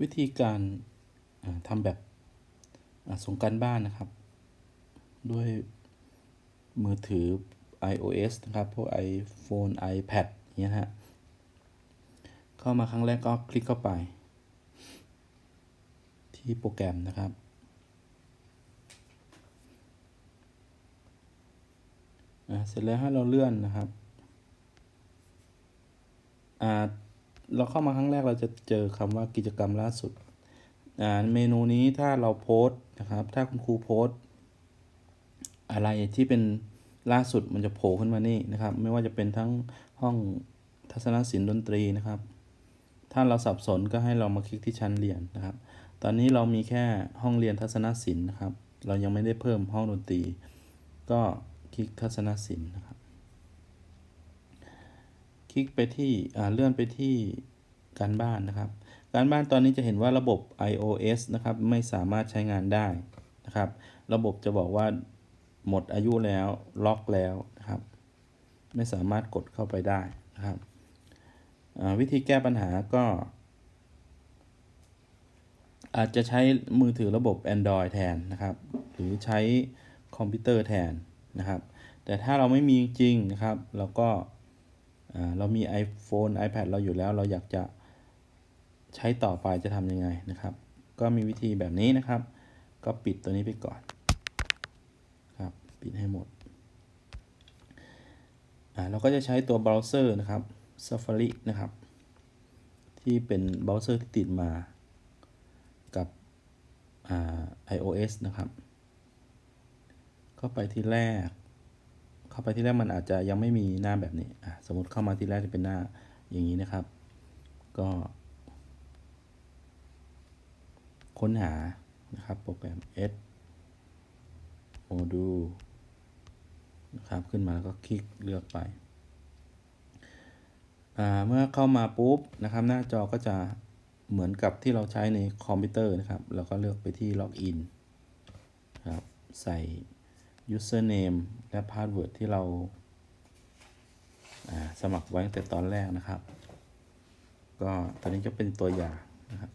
วิธีการอ่าทำแบบส่งการบ้านนะครับ ด้วยมือถือ iOS นะครับ พวก iPhone iPad เงี้ยฮะ เข้ามาครั้งแรกก็คลิกเข้าไป ที่โปรแกรมนะครับ เสร็จแล้วให้เราเลื่อนนะครับอ่า เราเข้ามาครั้งแรกเราจะเจอคำว่ากิจกรรมล่าสุดอ่าเมนูนี้ถ้าเราโพสต์นะครับ ถ้าคุณครูโพสต์ อะไรที่เป็นล่าสุดมันจะโผล่ขึ้นมานี่นะครับ ไม่ว่าจะเป็นทั้งห้องทัศนศิลป์ดนตรีนะครับ ถ้าเราสับสนก็ให้เรามาคลิกที่ชั้นเรียนนะครับ ตอนนี้เรามีแค่ห้องเรียนทัศนศิลป์นะครับ เรายังไม่ได้เพิ่มห้องดนตรี ก็คลิกทัศนศิลป์นะครับ คลิกไปที่เลื่อนไปที่การบ้านนะครับ การบ้านตอนนี้จะเห็นว่าระบบ iOS นะครับไม่สามารถใช้งานได้นะครับ ระบบจะบอกว่าหมดอายุแล้วล็อกแล้วนะครับ ไม่สามารถกดเข้าไปได้นะครับวิธีแก้ปัญหาก็ อาจจะใช้มือถือระบบ Android แทนนะครับ หรือใช้คอมพิวเตอร์แทนนะครับ แต่ถ้าเราไม่มีจริงนะครับ เราก็ เรามี iPhone iPad เราอยู่แล้วเราอยากจะใช้ต่อไปจะทำยังไงนะครับ ก็มีวิธีแบบนี้นะครับ ก็ปิดตัวนี้ไปก่อนครับปิดให้หมดอ่าเราก็จะใช้ตัวเบราว์เซอร์นะครับ Safari นะครับ ที่เป็นเบราว์เซอร์ที่ติดมากับอ่า iOS นะครับเข้าไปที่แรก เข้าไปที่แรกมันอาจจะยังไม่มีหน้าแบบนี้อะสมมติเข้ามาที่แรกจะเป็นหน้าอย่างนี้นะครับ ก็ ค้นหานะครับโปรแกรม S Module นะครับขึ้นมาแล้วก็คลิกเลือกไปเมื่อเข้ามาปุ๊บนะครับ หน้าจอก็จะเหมือนกับที่เราใช้ในคอมพิวเตอร์นะครับแล้วก็เลือกไปที่ล็อกอินครับใส่ username และ password ที่เราาสมัครไว้ตั้งแต่ตอนแรกนะครับ ก็ตอนนี้จะเป็นตัวอย่างนะครับ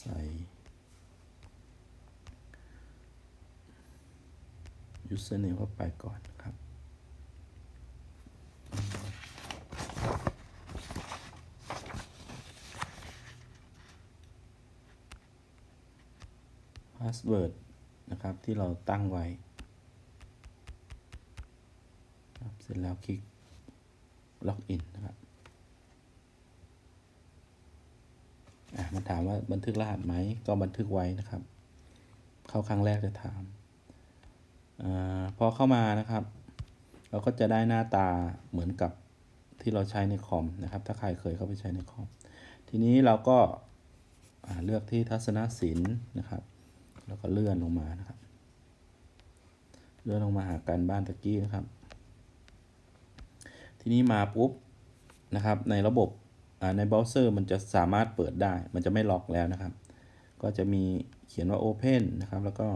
ใส่ username เข้าไปก่อนครับ password นะครับ ที่เราตั้งไว้เสร็จแล้วคลิกล็อกอินนะครับมันถามว่าบันทึกรหัสไหม ก็บันทึกไว้นะครับ เข้าครั้งแรกจะถามอพอเข้ามานะครับ เราก็จะได้หน้าตาเหมือนกับที่เราใช้ในคอมนะครับ ถ้าใครเคยเข้าไปใช้ในคอม ทีนี้เราก็เลือกที่ทัศนศิลป์นะครับ แล้วก็เลื่อนลงมานะครับ เลื่อนลงมาหาการบ้านตะกี้นะครับ ทีนี้มาปุ๊บนะครับ ในระบบในเบราว์เซอร์มันจะสามารถเปิดได้ มันจะไม่ล็อกแล้วนะครับ ก็จะมีเขียนว่า Open นะครับ แล้วก็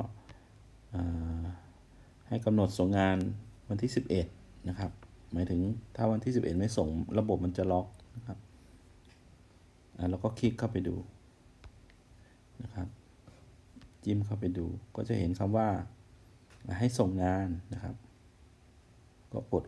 ให้กำหนดส่งงานวันที่ 11 นะครับ หมายถึงถ้าวันที่ 11 ไม่ส่งระบบมันจะล็อกนะครับ แล้วก็คลิกเข้าไปดู จิ้มเข้าไปดู ก็จะเห็นคำว่าให้ส่งงานนะครับ ก็กด